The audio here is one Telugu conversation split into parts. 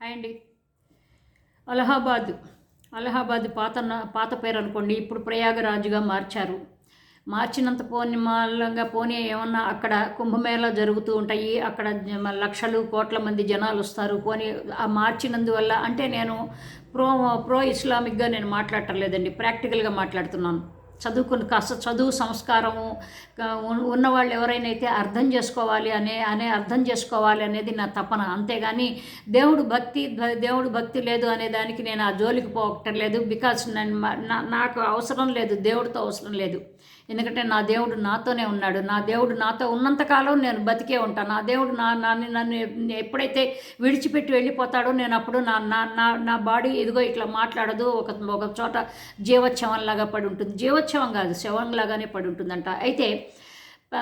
హాయ్ అండి. అలహాబాద్ అలహాబాద్ పాత పాత పేరు అనుకోండి. ఇప్పుడు ప్రయాగరాజుగా మార్చారు. మార్చినంత పోని మాలంగా పోనీ ఏమన్నా అక్కడ కుంభమేళా జరుగుతూ ఉంటాయి. అక్కడ లక్షలు కోట్ల మంది జనాలు వస్తారు. పోనీ ఆ మార్చినందువల్ల అంటే నేను ప్రో ప్రో ఇస్లామిక్గా నేను మాట్లాడటం లేదండి. ప్రాక్టికల్గా మాట్లాడుతున్నాను. చదువుకుని కాస్త చదువు సంస్కారము ఉన్న- ఉన్నవాళ్ళు ఎవరైనా అయితే అర్థం చేసుకోవాలి అనే అనే అర్థం చేసుకోవాలి అనేది నా తపన. అంతేగాని దేవుడు భక్తి దేవుడు భక్తి లేదు అనే దానికి నేను ఆ జోలికి పోవటం లేదు బికాస్ నన్ను నాకు అవసరం లేదు దేవుడితో అవసరం లేదు. ఎందుకంటే నా దేవుడు నాతోనే ఉన్నాడు. నా దేవుడు నాతో ఉన్నంతకాలం నేను బతికే ఉంటాను నా దేవుడు నా నన్ను నన్ను ఎప్పుడైతే విడిచిపెట్టి వెళ్ళిపోతాడో నేను అప్పుడు నా నా నా నా బాడీ ఇదిగో ఇట్లా మాట్లాడదు. ఒక ఒక చోట జీవోత్సవంలాగా పడి ఉంటుంది. జీవోత్సవం కాదు శవంలాగానే పడి ఉంటుందంట. అయితే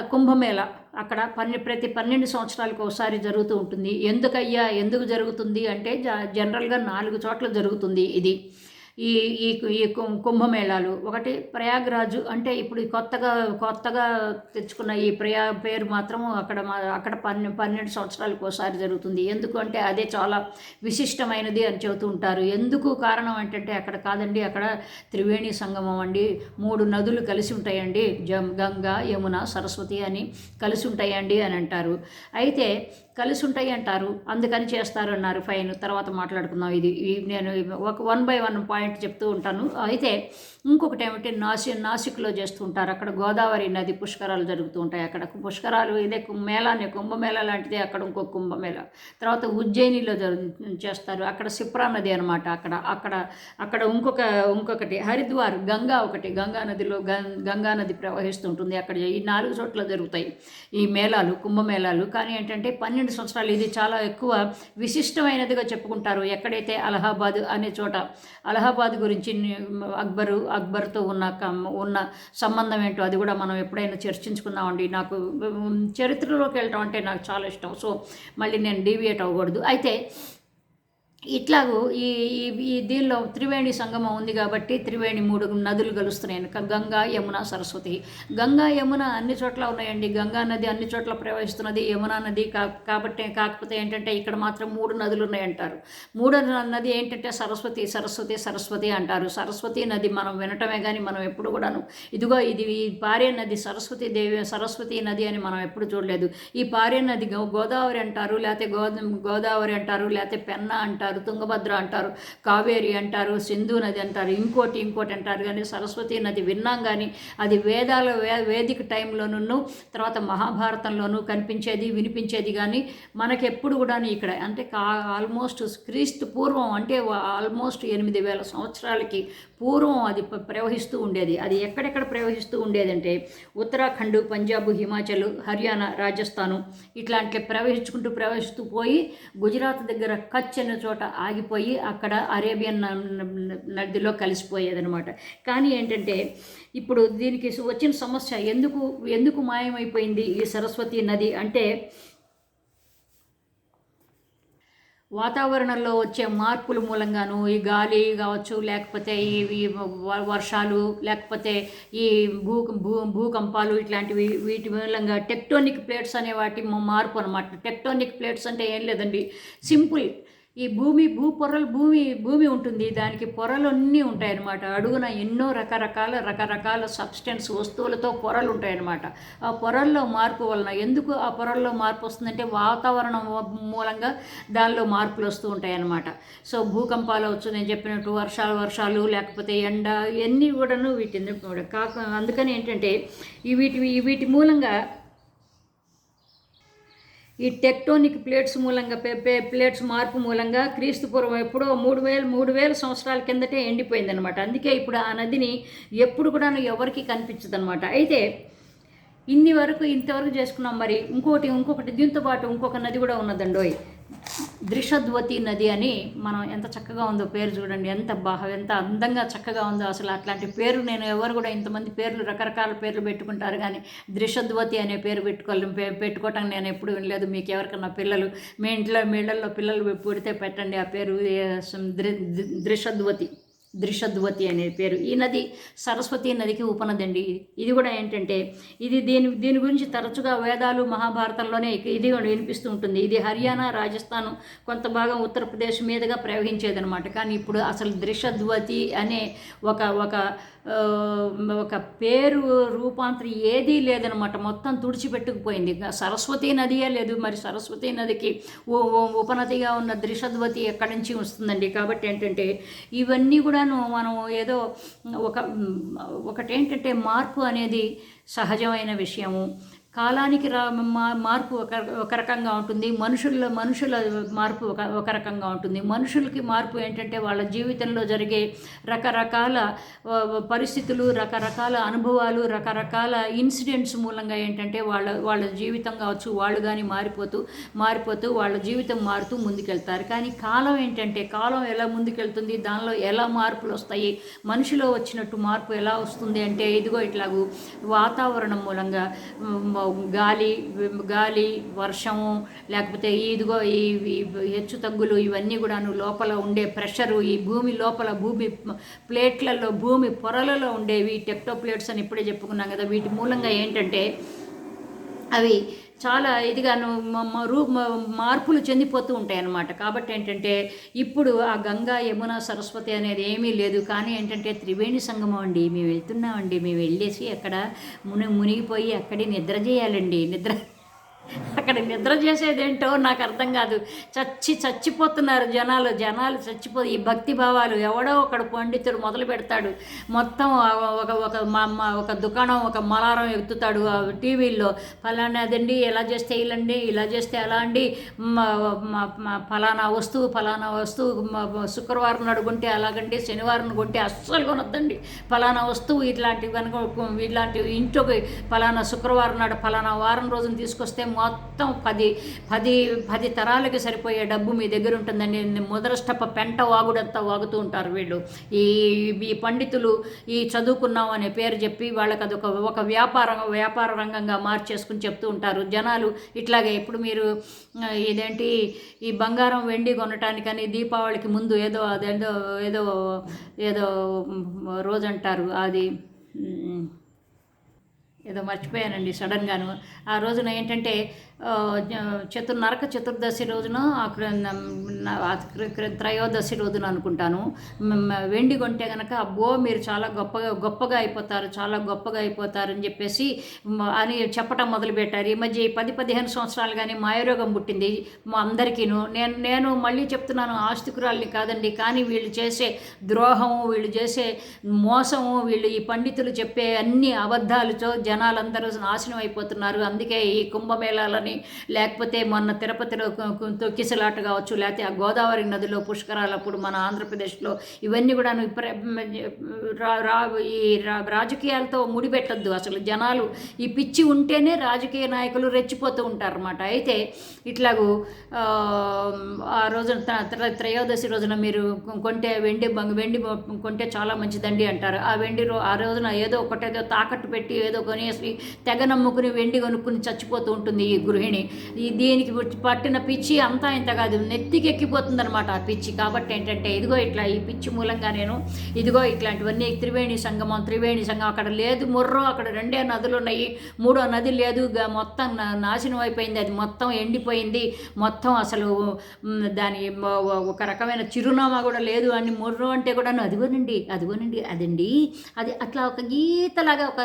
కుంభమేళ అక్కడ పన్నె ప్రతి పన్నెండు సంవత్సరాలకు ఒకసారి జరుగుతూ ఉంటుంది. ఎందుకయ్యా? ఎందుకు జరుగుతుంది? అంటే జ- జనరల్గా నాలుగు చోట్ల జరుగుతుంది ఇది. ఈ ఈ ఈ కుంభమేళాలు. ఒకటి ప్రయాగ్రాజు అంటే ఇప్పుడు కొత్తగా కొత్తగా తెచ్చుకున్న ఈ ప్రయా పేరు మాత్రం అక్కడ మా అక్కడ పన్నె పన్నెండు సంవత్సరాలకు ఒకసారి జరుగుతుంది. ఎందుకు అంటే అదే చాలా విశిష్టమైనది అని చెబుతూ ఉంటారు. ఎందుకు కారణం ఏంటంటే అక్కడ కాదండి అక్కడ త్రివేణి సంగమం అండి. మూడు నదులు కలిసి ఉంటాయండి. జం గంగా యమున సరస్వతి అని కలిసి ఉంటాయండి అని అంటారు. అయితే కలిసి ఉంటాయి అంటారు అందుకని చేస్తారన్నారు. ఫైన్. తర్వాత మాట్లాడుకుందాం. ఇది నేను ఒక వన్ బై వన్ పాయింట్ చెప్తూ ఉంటాను. అయితే ఇంకొకటి ఏమిటి నాసి నాసిక్లో చేస్తూ ఉంటారు అక్కడ గోదావరి నది పుష్కరాలు జరుగుతూ ఉంటాయి. అక్కడ పుష్కరాలు ఇదే కు- మేళానే కుంభమేళ లాంటిది. అక్కడ ఇంకో కుంభమేళ. తర్వాత ఉజ్జయినిలో చేస్తారు. అక్కడ సిప్రా నది అనమాట అక్కడ అక్కడ అక్కడ ఇంకొక ఇంకొకటి హరిద్వార్ గంగా ఒకటి. గంగా నదిలో గం- గంగా నది ప్రవహిస్తుంటుంది. అక్కడ ఈ నాలుగు చోట్ల జరుగుతాయి ఈ మేళాలు కుంభమేళాలు. కానీ ఏంటంటే పన్నెండు సంవత్సరాలు. ఇది చాలా ఎక్కువ విశిష్టమైనదిగా చెప్పుకుంటారు. ఎక్కడైతే అలహాబాద్ అనే చోట అలహాబాద్ గురించి అక్బరు అక్బర్తో ఉన్న ఉన్న సంబంధం ఏంటో అది కూడా మనం ఎప్పుడైనా చర్చించుకుందామండి. నాకు చరిత్రలోకి వెళ్ళటం అంటే నాకు చాలా ఇష్టం. సో మళ్ళీ నేను డీవియేట్ అవ్వకూడదు. అయితే ఇట్లాగూ ఈ ఈ దీనిలో త్రివేణి సంగమం ఉంది కాబట్టి త్రివేణి మూడు నదులు కలుస్తున్నాయి గంగా యమున సరస్వతి. గంగా యమున అన్ని చోట్ల ఉన్నాయండి. గంగా నది అన్ని చోట్ల ప్రవహిస్తున్నది. యమునా నది కా కాబట్టి కాకపోతే ఏంటంటే ఇక్కడ మాత్రం మూడు నదులు ఉన్నాయంటారు. మూడో నది ఏంటంటే సరస్వతి సరస్వతి సరస్వతి అంటారు. సరస్వతి నది మనం వినటమే కానీ మనం ఎప్పుడు కూడాను ఇదిగో ఇది ఈ పారే నది సరస్వతి దేవి సరస్వతి నది అని మనం ఎప్పుడు చూడలేదు. ఈ పారే నది గోదావరి అంటారు లేకపోతే గోదా గోదావరి అంటారు లేకపోతే పెన్న అంటారు. తుంగభద్ర అంటారు కావేరి అంటారు సింధు నది అంటారు ఇంకోటి ఇంకోటి అంటారు. కానీ సరస్వతి నది విన్నాం కానీ అది వేదాల వే వేదిక టైంలోనూ తర్వాత మహాభారతంలోనూ కనిపించేది వినిపించేది కానీ మనకెప్పుడు కూడా ఇక్కడ. అంటే కా ఆల్మోస్ట్ క్రీస్తు పూర్వం అంటే ఆల్మోస్ట్ ఎనిమిది వేల సంవత్సరాలకి పూర్వం అది ప- ప్రవహిస్తూ ఉండేది. అది ఎక్కడెక్కడ ప్రవహిస్తూ ఉండేదంటే ఉత్తరాఖండ్ పంజాబ్ హిమాచల్ హర్యానా రాజస్థాను ఇట్లాంటి ప్రవహించుకుంటూ ప్రవహిస్తూ పోయి గుజరాత్ దగ్గర కచ్ అనే చోట ఆగిపోయి అక్కడ అరేబియన్ నదిలో కలిసిపోయేదనమాట కానీ ఏంటంటే ఇప్పుడు దీనికి వచ్చిన సమస్య ఎందుకు ఎందుకు మాయమైపోయింది ఈ సరస్వతి నది అంటే వాతావరణంలో వచ్చే మార్పుల మూలంగాను ఈ గాలి కావచ్చు లేకపోతే ఈ వ- వర్షాలు లేకపోతే ఈ భూ భూ భూకంపాలు ఇట్లాంటివి వీటి మూలంగా టెక్టోనిక్ ప్లేట్స్ అనే వాటి మార్పు అనమాట టెక్టోనిక్ ప్లేట్స్ అంటే ఏం లేదండి. సింపుల్ ఈ భూమి భూ పొరలు భూమి భూమి ఉంటుంది. దానికి పొరలు అన్నీ ఉంటాయన్నమాట. అడుగున ఎన్నో రకరకాల రకరకాల సబ్స్టెన్స్ వస్తువులతో పొరలు ఉంటాయన్నమాట. ఆ పొరల్లో మార్పు వలన ఎందుకు ఆ పొరల్లో మార్పు వస్తుందంటే వాతావరణం మూలంగా దానిలో మార్పులు వస్తూ ఉంటాయన్నమాట. సో భూకంపాలు వచ్చు నేను చెప్పినట్టు వర్షాలు వర్షాలు లేకపోతే ఎండ ఇవన్నీ కూడాను వీటిని కాక అందుకని ఏంటంటే ఈ వీటి వీటి మూలంగా ఈ టెక్టోనిక్ ప్లేట్స్ మూలంగా ప్లేట్స్ మార్పు మూలంగా క్రీస్తు పూర్వం ఎప్పుడో మూడు వేలు మూడు వేల సంవత్సరాల కిందటే ఎండిపోయిందనమాట అందుకే ఇప్పుడు ఆ నదిని ఎప్పుడు కూడా ఎవరికి కనిపించదు అనమాట అయితే ఇన్ని వరకు ఇంతవరకు చేసుకున్నాం మరి. ఇంకోటి ఇంకొకటి దీంతో పాటు ఇంకొక నది కూడా ఉన్నదండోయ్. దృషద్వతి నది అని మనం ఎంత చక్కగా ఉందో పేరు చూడండి ఎంత బాగా ఎంత అందంగా చక్కగా ఉందో అసలు అట్లాంటి పేరు నేను ఎవరు కూడా ఇంతమంది పేర్లు రకరకాల పేర్లు పెట్టుకుంటారు కానీ దృషద్వతి అనే పేరు పెట్టుకోవాలి పెట్టుకోవటం నేను ఎప్పుడు వినలేదు. మీకు ఎవరికన్నా పిల్లలు మీ ఇంట్లో మీ ఇళ్ళలో పిల్లలు పుడితే పెట్టండి ఆ పేరు దృ- దృషద్వతి దృషద్వతి అనే పేరు. ఈ నది సరస్వతి నదికి ఉపనది అండి ఇది కూడా ఏంటంటే ఇది దీని దీని గురించి తరచుగా వేదాలు మహాభారతంలోనే ఇది వినిపిస్తూ ఉంటుంది. ఇది హర్యానా రాజస్థాన్ కొంత భాగం ఉత్తరప్రదేశ్ మీదుగా ప్రవహించేదనమాట కానీ ఇప్పుడు అసలు దృషద్వతి అనే ఒక ఒక ఒక పేరు రూపాంతరం ఏదీ లేదనమాట మొత్తం తుడిచిపెట్టుకుపోయింది. సరస్వతి నదియే లేదు. మరి సరస్వతి నదికి ఉపనదిగా ఉన్న దృషద్వతి ఎక్కడి నుంచి వస్తుందండి? కాబట్టి ఏంటంటే ఇవన్నీ కూడా కూడాను మనం ఏదో ఒక ఒకటేంటంటే మార్పు అనేది సహజమైన విషయము. కాలానికి రా మా మార్పు ఒక ఒక రకంగా ఉంటుంది. మనుషుల మనుషుల మార్పు ఒక ఒక రకంగా ఉంటుంది. మనుషులకి మార్పు ఏంటంటే వాళ్ళ జీవితంలో జరిగే రకరకాల పరిస్థితులు రకరకాల అనుభవాలు రకరకాల ఇన్సిడెంట్స్ మూలంగా ఏంటంటే వాళ్ళ వాళ్ళ జీవితం కావచ్చు వాళ్ళు కానీ మారిపోతూ మారిపోతూ వాళ్ళ జీవితం మారుతూ ముందుకెళ్తారు. కానీ కాలం ఏంటంటే కాలం ఎలా ముందుకెళ్తుంది దానిలో ఎలా మార్పులు వస్తాయి మనిషిలో వచ్చినట్టు మార్పు ఎలా వస్తుంది అంటే ఇదిగో ఇట్లాగూ వాతావరణం మూలంగా గాలి గాలి వర్షము లేకపోతే ఇదిగో ఈ హెచ్చు తగ్గులు ఇవన్నీ కూడాను లోపల ఉండే ప్రెషరు ఈ భూమి లోపల భూమి ప్లేట్లలో భూమి పొరలలో ఉండేవి టెక్టో ప్లేట్స్ అని ఇప్పుడే చెప్పుకున్నాం కదా వీటి మూలంగా ఏంటంటే అవి చాలా ఇదిగాను రూ మార్పులు చెందిపోతూ ఉంటాయి అన్నమాట కాబట్టి ఏంటంటే ఇప్పుడు ఆ గంగా యమున సరస్వతి అనేది ఏమీ లేదు. కానీ ఏంటంటే త్రివేణి సంగమం అండి. మేము వెళ్తున్నామండి. మేము వెళ్ళేసి అక్కడ ముని మునిగిపోయి అక్కడే నిద్ర చేయాలండి. నిద్ర అక్కడ నిద్ర చేసేదేంటో నాకు అర్థం కాదు. చచ్చి చచ్చిపోతున్నారు జనాలు. జనాలు చచ్చిపో ఈ భక్తి భావాలు ఎవడో ఒకడు పండితుడు మొదలు పెడతాడు. మొత్తం ఒక ఒక మా ఒక దుకాణం ఒక మలారం ఎత్తుతాడు టీవీల్లో. ఫలానా అదండి ఎలా చేస్తే ఇలాండి ఇలా చేస్తే ఎలా అండి మా- ఫలానా వస్తువు ఫలానా వస్తువు శుక్రవారం నాడు కొంటే అలాగండి శనివారం కొంటే అస్సలు కొనొద్దండి. ఫలానా వస్తువు ఇట్లాంటివి కనుక ఇట్లాంటివి ఇంట్లోకి ఫలానా శుక్రవారం నాడు ఫలానా వారం రోజున తీసుకొస్తే మొత్తం పది పది పది తరాలకి సరిపోయే డబ్బు మీ దగ్గర ఉంటుందండి. ముదరష్టప పెంట వాగుడంతా వాగుతూ ఉంటారు వీళ్ళు. ఈ ఈ పండితులు ఈ చదువుకున్నాం అనే పేరు చెప్పి వాళ్ళకి అదొక ఒక వ్యాపారం వ్యాపార రంగంగా మార్చేసుకుని చెప్తూ ఉంటారు. జనాలు ఇట్లాగే ఇప్పుడు మీరు ఇదేంటి ఈ బంగారం వెండి కొనటానికని దీపావళికి ముందు ఏదో అదేదో ఏదో ఏదో రోజు అంటారు అది ఏదో మర్చిపోయానండి సడన్గాను. ఆ రోజున ఏంటంటే చతుర్ నరక చతుర్దశి రోజున అక్కడ ఆ త్రయోదశి రోజున అనుకుంటాను. వెండి కొంటే కనుక అబ్బో మీరు చాలా గొప్పగా గొప్పగా అయిపోతారు చాలా గొప్పగా అయిపోతారు అని చెప్పేసి అని చెప్పటం మొదలుపెట్టారు. ఈ మధ్య పది పదిహేను సంవత్సరాలు కానీ మాయరోగం పుట్టింది మా అందరికీను. నేను నేను మళ్ళీ చెప్తున్నాను ఆస్తికురాల్ని కాదండి కానీ వీళ్ళు చేసే ద్రోహము వీళ్ళు చేసే మోసము వీళ్ళు ఈ పండితులు చెప్పే అన్ని అబద్ధాలతో జనాలందరూ నాశనం అయిపోతున్నారు. అందుకే ఈ కుంభమేళాలని లేకపోతే మొన్న తిరుపతిలో తొక్కిసలాట కావచ్చు లేకపోతే ఆ గోదావరి నదిలో పుష్కరాలప్పుడు మన ఆంధ్రప్రదేశ్లో ఇవన్నీ కూడా రా రా ఈ రా- రాజకీయాలతో ముడిపెట్టద్దు. అసలు జనాలు ఈ పిచ్చి ఉంటేనే రాజకీయ నాయకులు రెచ్చిపోతూ ఉంటారన్నమాట. అయితే ఇట్లాగూ ఆ, రోజున త్రయోదశి రోజున మీరు కొంటే వెండి వెండి కొంటే చాలా మంచిదండి అంటారు. ఆ వెండి రో ఆ రోజున ఏదో ఒకటేదో తాకట్టు పెట్టి ఏదో కొని కొనేసి తెగ నమ్ముకుని వెండి కొనుక్కుని చచ్చిపోతూ ఉంటుంది ఈ గృహిణి. ఈ దీనికి పట్టిన పిచ్చి అంతా ఇంత కాదు. నెత్తికి ఎక్కిపోతుంది అనమాట ఆ పిచ్చి. కాబట్టి ఏంటంటే ఇదిగో ఇట్లా ఈ పిచ్చి మూలంగా నేను ఇదిగో ఇట్లాంటివన్నీ త్రివేణి సంగమం త్రివేణి సంగమం. అక్కడ లేదు ముర్రో అక్కడ రెండే నదులు ఉన్నాయి. మూడో నది లేదు. మొత్తం నా- నాశనం అయిపోయింది. అది మొత్తం ఎండిపోయింది. మొత్తం అసలు దాని ఒక రకమైన చిరునామా కూడా లేదు. అని ముర్రో అంటే కూడా అదిగోనండి అదిగోనండి అదండి. అది అట్లా ఒక గీతలాగా ఒక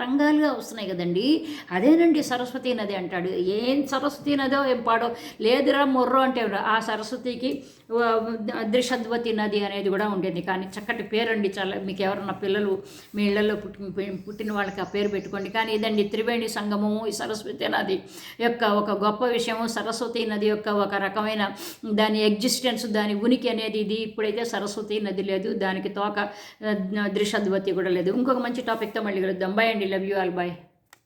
తరంగాలుగా వస్తున్నాయి కదండి. అదేనండి సరస్వతి నది అంటాడు. ఏం సరస్వతి నదో ఏం పాడో? లేదురా మొర్రో అంటే ఆ సరస్వతికి దృషద్వతి నది అనేది కూడా ఉండేది కానీ చక్కటి పేరండి చాలా. మీకు ఎవరన్నా పిల్లలు మీ ఇళ్ళలో పుట్టి పుట్టిన వాళ్ళకి ఆ పేరు పెట్టుకోండి. కానీ ఇదండి త్రివేణి సంగమము ఈ సరస్వతి నది యొక్క ఒక గొప్ప విషయము. సరస్వతి నది యొక్క ఒక రకమైన దాని ఎగ్జిస్టెన్స్ దాని ఉనికి అనేది ఇది. ఇప్పుడైతే సరస్వతి నది లేదు. దానికి తోక దృషద్వతి కూడా లేదు. ఇంకొక మంచి టాపిక్తో మళ్ళీ కలుద్దాం. బాయ్ అండి. love you all. Bye.